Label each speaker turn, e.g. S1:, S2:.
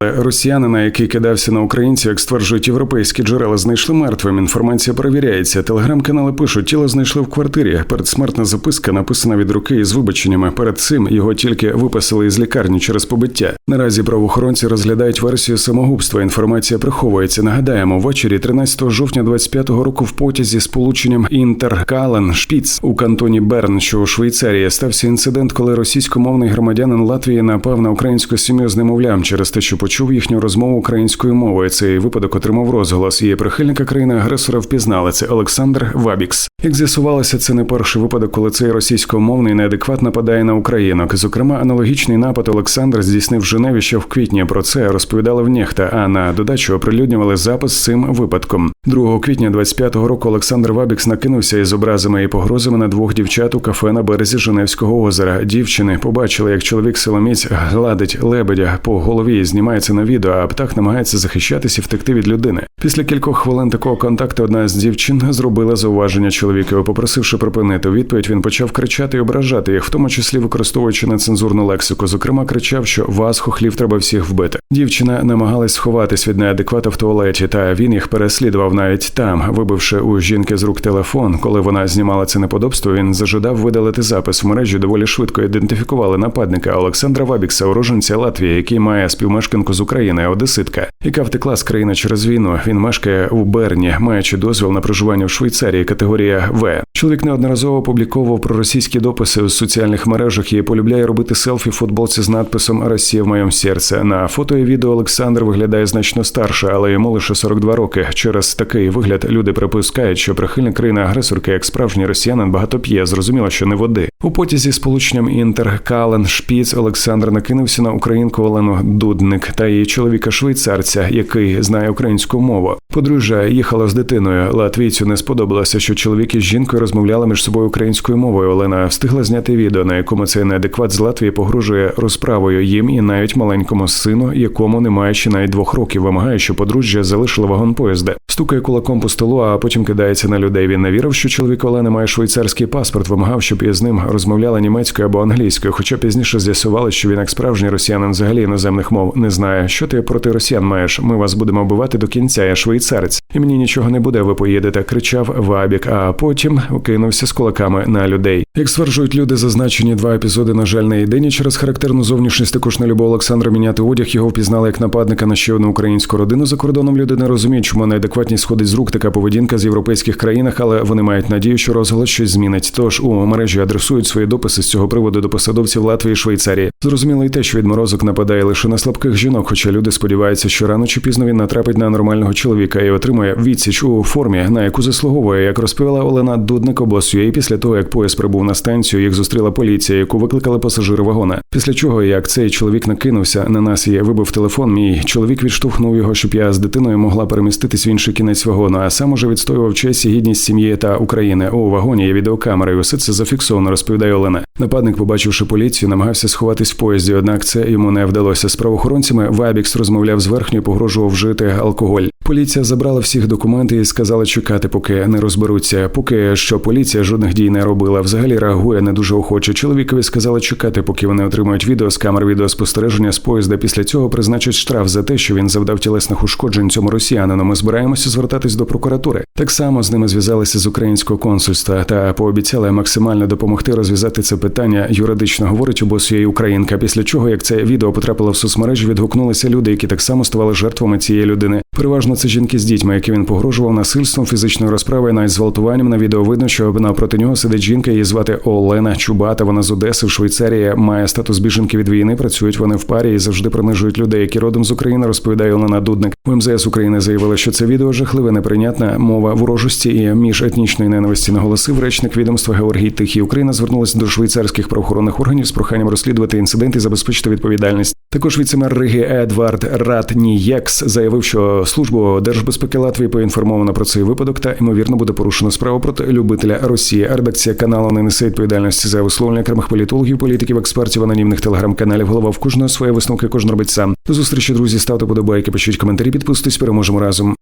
S1: Росіянина, який кидався на українців, як стверджують європейські джерела, знайшли мертвим. Інформація перевіряється. Телеграм-канали пишуть, тіло знайшли в квартирі. Передсмертна записка написана від руки із вибаченнями. Перед цим його тільки виписали із лікарні через побиття. Наразі правоохоронці розглядають версію самогубства. Інформація приховується. Нагадаємо, ввечері 13 жовтня 25-го року в потязі з полученням Інтеркален Шпіц у кантоні Берн, що у Швейцарії, стався інцидент, коли російськомовний громадянин Латвії напав на українську сім'ю з немовлям через те, що почув їхню розмову українською мовою. Цей випадок отримав розголос. Її прихильника країни-агресора впізнали. Це Олександр Вабікс. Як з'ясувалося, це не перший випадок, коли цей російськомовний неадекват нападає на українок. Зокрема, аналогічний напад Олександр здійснив Женеві ще в квітні. Про це розповідали в Нєхта, а на додачу оприлюднювали запис цим випадком. 2 квітня 25-го року Олександр Вабікс накинувся із образами і погрозами на двох дівчат у кафе на березі Женевського озера. Дівчини побачили, як чоловік силоміць гладить лебедя по голові і знімається на відео, а птах намагається захищатися і втекти від людини. Після кількох хвилин такого контакту одна з дівчин зробила зауваження чоловікові, попросивши припинити. Відповідь він почав кричати і ображати їх, в тому числі використовуючи нецензурну лексику. Зокрема, кричав, що вас, хохлів, треба всіх вбити. Дівчина намагалась сховатись від неадеквата в туалеті, та він їх переслідував навіть там, вибивши у жінки з рук телефон. Коли вона знімала це неподобство, він зажадав видалити запис в мережі. Доволі швидко ідентифікували нападника Олександра Вабікса, уроженця Латвії, який має співмешканку з України, Одеситка, яка втекла з країни через війну. Він мешкає у Берні, маючи дозвіл на проживання в Швейцарії, категорія В. Чоловік неодноразово опубліковував проросійські дописи у соціальних мережах і полюбляє робити селфі в футболці з надписом Росія в моєму серці. На фото і відео Олександр виглядає значно старше, але йому лише 42 роки. Через такий вигляд люди припускають, що прихильник країни агресорки, як справжній росіянин, багато п'є. Зрозуміло, що не води. У потязі з полученням Інтеркален Шпіц Олександр накинувся на українку Олену Дудник та її чоловіка швейцарця, який знає українську мову. Подружжя їхала з дитиною. Латвійцю не сподобалося, що чоловік із жінкою розмовляли між собою українською мовою. Олена встигла зняти відео, на якому цей неадекват з Латвії погрожує розправою їм і навіть маленькому сину, якому немає ще навіть двох років. Вимагає, що подружжя залишили вагон поїзда. Стукає кулаком по столу, а потім кидається на людей. Він не вірив, що чоловік Олени має швейцарський паспорт. Вимагав, щоб із ним розмовляла німецькою або англійською. Хоча пізніше з'ясували, що він як справжній росіянин взагалі іноземних мов не знає. Що ти проти росіян маєш? Ми вас будемо вбивати до кінця. Я швейцарець, і мені нічого не буде. Ви поїдете. Кричав Вабік, а потім кинувся з кулаками на людей. Як стверджують люди, зазначені два епізоди, на жаль, не єдині через характерну зовнішність. Також не любов Олександра міняти одяг. Його впізнали як нападника на ще одну українську родину за кордоном. Люди не розуміють, чому неадекватність сходить з рук така поведінка з європейських країнах, але вони мають надію, що розголос щось змінить. Тож у мережі адресують свої дописи з цього приводу до посадовців Латвії і Швейцарії. Зрозуміло й те, що відморозок нападає лише на слабких жінок, хоча люди сподіваються, що рано чи пізно він натрапить на нормального чоловіка і отримує відсіч у формі, на яку заслуговує, як розповіла Олена Дудник. І після того, як поїзд прибув на станцію, їх зустріла поліція, яку викликали пасажири вагона. Після чого, як цей чоловік накинувся на нас і вибив телефон, мій чоловік відштовхнув його, щоб я з дитиною могла переміститись в інший кінець вагону. А сам уже відстоював честь і гідність сім'ї та України. У вагоні є відеокамера, і усе це зафіксовано, розповідає Олена. Нападник, побачивши поліцію, намагався сховатись в поїзді, однак це йому не вдалося. З правоохоронцями Вабікс розмовляв з верхньою, погрожував вжити алкоголь. Поліція забрала всіх документи і сказала чекати, поки не розберуться. Поки що поліція жодних дій не робила. Взагалі реагує не дуже охоче. Чоловікові сказали чекати, поки вони отримають відео з камер відеоспостереження з поїзда. Після цього призначать штраф за те, що він завдав тілесних ушкоджень цьому росіянину. Ми збираємося звертатись до прокуратури. Так само з ними зв'язалися з українського консульства та пообіцяли максимально допомогти розв'язати це питання. Юридично говорить обосує українка. Після чого як це відео потрапило в соцмережі, відгукнулися люди, які так само ставали жертвами цієї людини. Переважно це жінки з дітьми, які він погрожував насильством, фізичною розправою, навіть зґвалтуванням. На відео видно, що напроти нього сидить жінка. Її звати Олена Чубата. Вона з Одеси в Швейцарії має статус біженки від війни. Працюють вони в парі і завжди принижують людей, які родом з України. Розповідає Олена Дудник. В МЗС України заявили, що це відео жахливе, неприйнятна мова ворожості і міжетнічної ненависті. Наголосив речник відомства Георгій Тихій. Україна звернулася до швейцарських правоохоронних органів з проханням розслідувати інцидент і забезпечити відповідальність. Також віцемер Риги Едвард Ратнієкс заявив, що службу держбезпеки Латвії поінформована про цей випадок та ймовірно буде порушено справу проти любителя Росії. Редакція каналу не несе відповідальності за висловлення окремих політологів, політиків, експертів, анонімних телеграм-каналів. Голова в кожного своє висновки кожен робить сам. До зустрічі, друзі. Ставте подобайки, пишіть коментарі, підписуйтесь, переможемо разом.